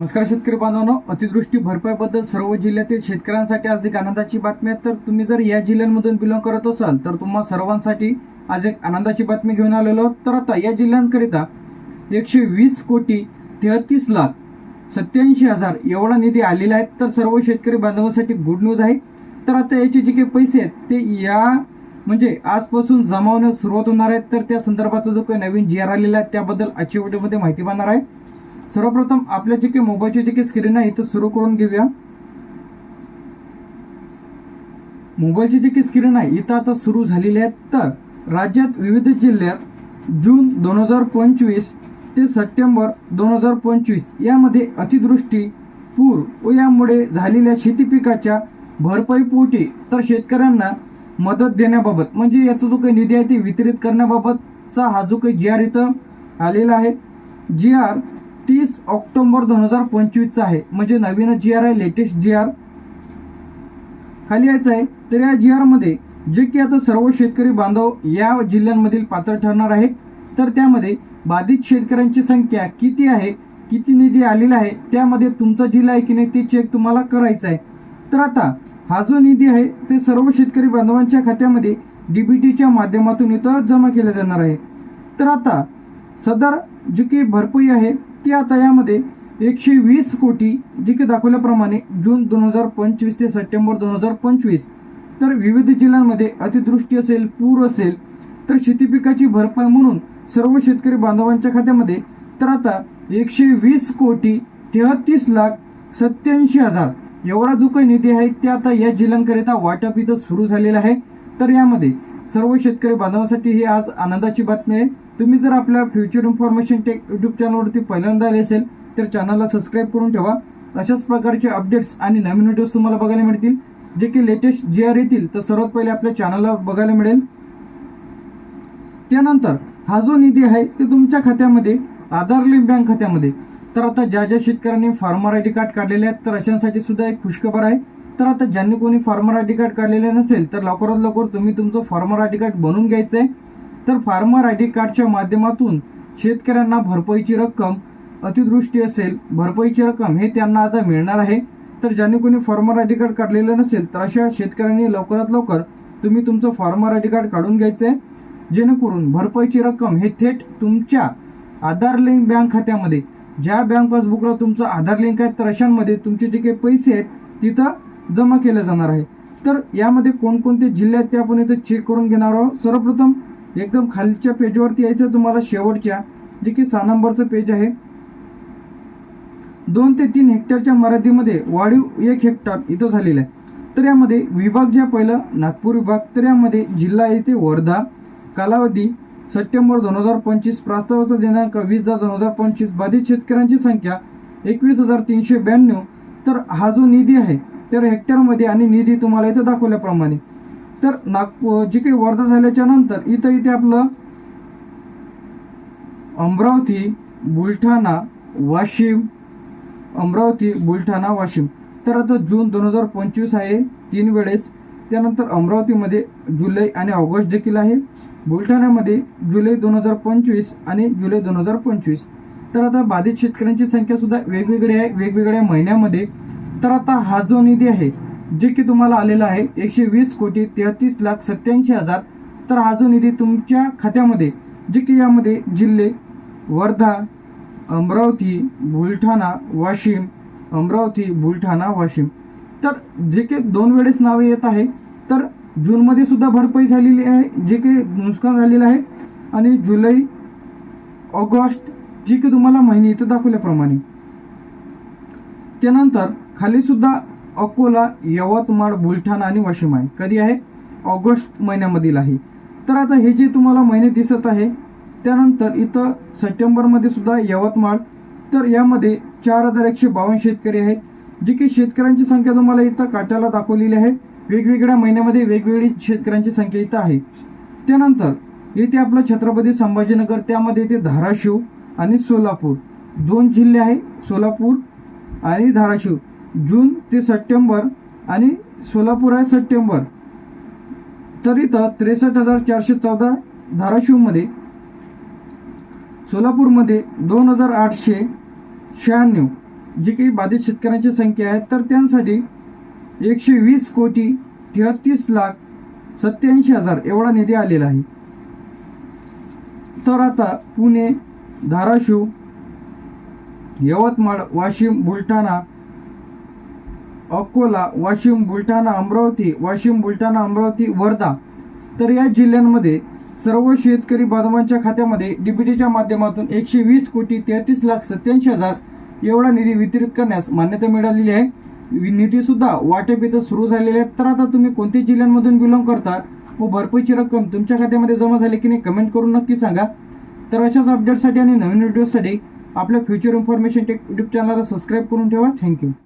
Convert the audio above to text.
नमस्कार शेतकरी बांधवांनो अतिवृष्टी भरपाईबद्दल सर्व जिल्ह्यातील शेतकऱ्यांसाठी आज एक आनंदाची बातमी आहे. तर तुम्ही जर या जिल्ह्यांमधून बिलॉंग करत असाल तर तुम्हा सर्वांसाठी आज एक आनंदाची बातमी घेऊन आलेलो तर आता या जिल्ह्यांकरिता एकशे वीस कोटी तेहतीस लाख सत्याऐंशी हजार एवढा निधी आलेला आहे. तर सर्व शेतकरी बांधवांसाठी गुड न्यूज आहे. तर आता याचे जे काही पैसे आहेत ते या म्हणजे आजपासून जमा होण्यास सुरुवात होणार आहे. तर त्या संदर्भाचा जो काही नवीन जी आर आलेला आहे त्याबद्दल आजच्या व्हिडिओमध्ये माहिती पाहणार आहे. सर्वप्रथम आपल्या जे काही मोबाईलची जे काही स्क्रीन आहे इथं सुरू करून घेऊया. मोबाईलची जी काही स्क्रीन आहे इथं आता सुरू झालेली आहे तर राज्यात विविध जिल्ह्यात जून दोन हजार पंचवीस ते सप्टेंबर दोन हजार पंचवीस यामध्ये अतिवृष्टी पूर व यामुळे झालेल्या शेती पिकाच्या भरपाईपोटी तर शेतकऱ्यांना मदत देण्याबाबत म्हणजे याचा जो काही निधी आहे ते वितरित करण्याबाबतचा हा जो काही जी आर इथं आलेला आहे. जी आर तीस ऑक्टोबर दोन हजार पंचवीसचा आहे. म्हणजे नवीन जी आर आहे लेटेस्ट जी आर खाली यायचं आहे. तर या जी आरमध्ये जे की आता सर्व शेतकरी बांधव या जिल्ह्यांमधील पात्र ठरणार आहेत. तर त्यामध्ये बाधित शेतकऱ्यांची संख्या किती आहे किती निधी आलेला आहे त्यामध्ये तुमचा जिल्हा आहे की नाही ते चेक तुम्हाला करायचं आहे. तर आता हा जो निधी आहे ते सर्व शेतकरी बांधवांच्या खात्यामध्ये डी बी टीच्या माध्यमातून इथं जमा केला जाणार आहे. तर आता सदर जी की भरपाई आहे ती आता यामध्ये एकशे वीस कोटी जी की दाखवल्याप्रमाणे जून दोन हजार पंचवीस ते सप्टेंबर दोन हजार पंचवीस तर विविध जिल्ह्यांमध्ये अतिवृष्टी असेल पूर असेल तर शेती पिकाची भरपाई म्हणून सर्व शेतकरी बांधवांच्या खात्यामध्ये तर आता एकशे वीस कोटी तेहतीस लाख सत्याऐंशी हजार एवढा जो काही निधी आहे ते आता या जिल्ह्यांकरिता वाटप इथं सुरू झालेला आहे. तर यामध्ये सर्व शेतकरी बांधवांसाठी ही आज आनंदाची बातमी आहे. तुम्ही जर आपल्या फ्युचर इन्फॉर्मेशन टेक यूट्यूब चॅनलवरती पहिल्यांदा आले असेल तर चॅनलला सबस्क्राईब करून ठेवा. अशाच प्रकारचे अपडेट्स आणि नवीन व्हिडिओज तुम्हाला बघायला मिळतील. जे की लेटेस्ट जे आर येतील तर सर्वात पहिले आपल्या चॅनलला बघायला मिळेल. त्यानंतर हा जो निधी आहे ते तुमच्या खात्यामध्ये आधार लिंक बँक खात्यामध्ये. तर आता ज्या ज्या शेतकऱ्यांनी फार्मर आय डी कार्ड काढलेले आहेत तर अशांसाठी सुद्धा एक खुशखबर आहे. तर आता ज्यांनी कोणी फार्मर आय डी कार्ड काढलेले नसेल तर लवकरात लवकर तुम्ही तुमचं फार्मर आय डी कार्ड बनवून घ्यायचं आहे तर फार्मर आय डी कार्डच्या माध्यमातून शेतकऱ्यांना भरपाईची रक्कम अतिदृष्टी असेल भरपाईची रक्कम हे त्यांना आता मिळणार आहे. तर ज्यांनी कोणी फार्मर आय डी कार्ड काढलेलं नसेल तर अशा शेतकऱ्यांनी लवकरात लवकर तुम्ही तुमचं फार्मर आय डी कार्ड काढून घ्यायचं आहे जेणेकरून भरपाईची रक्कम हे थेट तुमच्या आधार लिंक बँक खात्यामध्ये ज्या बँक पासबुकला तुमचं आधार लिंक आहे तर अशांमध्ये तुमचे जे काही पैसे आहेत तिथं जमा केल्या जाणार आहे. तर यामध्ये कोणकोणते जिल्हे आहेत ते आपण इथं चेक करून घेणार आहोत. सर्वप्रथम एकदम खालच्या पेजवरती यायचं तुम्हाला शेवटच्या जे की सहा नंबरचं पेज आहे. दोन ते तीन हेक्टरच्या मर्यादेमध्ये वाढीव एक हेक्टर इथं झालेलं आहे. तर यामध्ये विभाग जे पहिलं नागपूर विभाग. तर यामध्ये जिल्हा येथे वर्धा कालावधी सप्टेंबर दोन हजार पंचवीस प्रस्तावाचा दिनांक वीस दहा दोन हजार पंचवीस बाधित शेतकऱ्यांची संख्या एकवीस हजार तीनशे ब्याण्णव. तर हा जो निधी आहे तर हेक्टरमध्ये आणि निधी तुम्हाला इथं दाखवल्याप्रमाणे. तर नागपूर जे काही वर्धा झाल्याच्यानंतर इथं इथे आपलं अमरावती बुलढाणा वाशिम अमरावती बुलढाणा वाशिम. तर आता जून दोन हजार पंचवीस आहे तीन वेळेस. त्यानंतर अमरावतीमध्ये जुलै आणि ऑगस्ट देखील आहे. बुलढाण्यामध्ये जुलै दोन हजार पंचवीस आणि जुलै दोन हजार पंचवीस. तर आता बाधित शेतकऱ्यांची संख्यासुद्धा वेगवेगळी आहे वेगवेगळ्या महिन्यामध्ये. तर आता हा जो निधी आहे जे की तुम्हाला आलेला आहे एकशे वीस कोटी तेहतीस लाख सत्याऐंशी हजार तर हा जो निधी तुमच्या खात्यामध्ये जे की यामध्ये जिल्हे वर्धा अमरावती बुलढाणा वाशिम अमरावती बुलढाणा वाशिम. तर जे की दोन वेळेस नावे येत आहे तर जूनमध्ये सुद्धा भरपाई झालेली आहे जे काही नुकसान झालेलं आहे. आणि जुलै ऑगस्ट जे की तुम्हाला महिने इथं दाखवल्याप्रमाणे. त्यानंतर खाली सुद्धा अकोला यवतमाळ बुलढाणा आणि वाशिम आहे. कधी आहे? ऑगस्ट महिन्यामधील आहे. तर आता हे जे तुम्हाला महिने दिसत आहे त्यानंतर इथं सप्टेंबरमध्ये सुद्धा यवतमाळ तर यामध्ये चार हजार एकशे बावन्न शेतकरी आहेत जे की शेतकऱ्यांची संख्या तुम्हाला इथं काट्याला दाखवलेली आहे. वेगवेगळ्या महिन्यामध्ये वेगवेगळी शेतकऱ्यांची संख्या इथं आहे. त्यानंतर इथे आपलं छत्रपती संभाजीनगर त्यामध्ये इथे धाराशिव आणि सोलापूर. दोन जिल्हे आहे सोलापूर आणि धाराशिव. जून ते सप्टेंबर आणि सोलापूर आहे सप्टेंबर. तर इथं त्रेसष्ट हजार चारशे चौदा धाराशिवमध्ये सोलापूरमध्ये दोन हजार आठशे शहाण्णव जी काही बाधित शेतकऱ्यांची संख्या आहे तर त्यांसाठी एकशे वीस कोटी तेहतीस लाख सत्याऐंशी हजार एवढा निधी आलेला आहे. तर आता पुणे धाराशिव यवतमाळ वाशिम बुलढाणा अकोला वाशिम बुलढाणा अमरावती वाशिम बुलढाणा अमरावती वर्धा तर या जिल्ह्यांमध्ये सर्व शेतकरी बांधवांच्या खात्यामध्ये डीबीटीच्या माध्यमातून एकशे वीस कोटी तेहतीस लाख सत्याऐंशी हजार एवढा निधी वितरित करण्यास मान्यता मिळालेली आहे. निधीसुद्धा वाटप इथं सुरू झालेले आहे तर आता तुम्ही कोणत्या जिल्ह्यांमधून बिलॉंग करता? व भरपाईची रक्कम तुमच्या खात्यामध्ये जमा झाली की नाही कमेंट करून नक्की सांगा. तर अशाच अपडेटसाठी आणि नवीन व्हिडिओसाठी आपल्या फ्युचर इन्फॉर्मेशन टेक यूट्यूब चॅनलला सबस्क्राईब करून ठेवा. Thank you.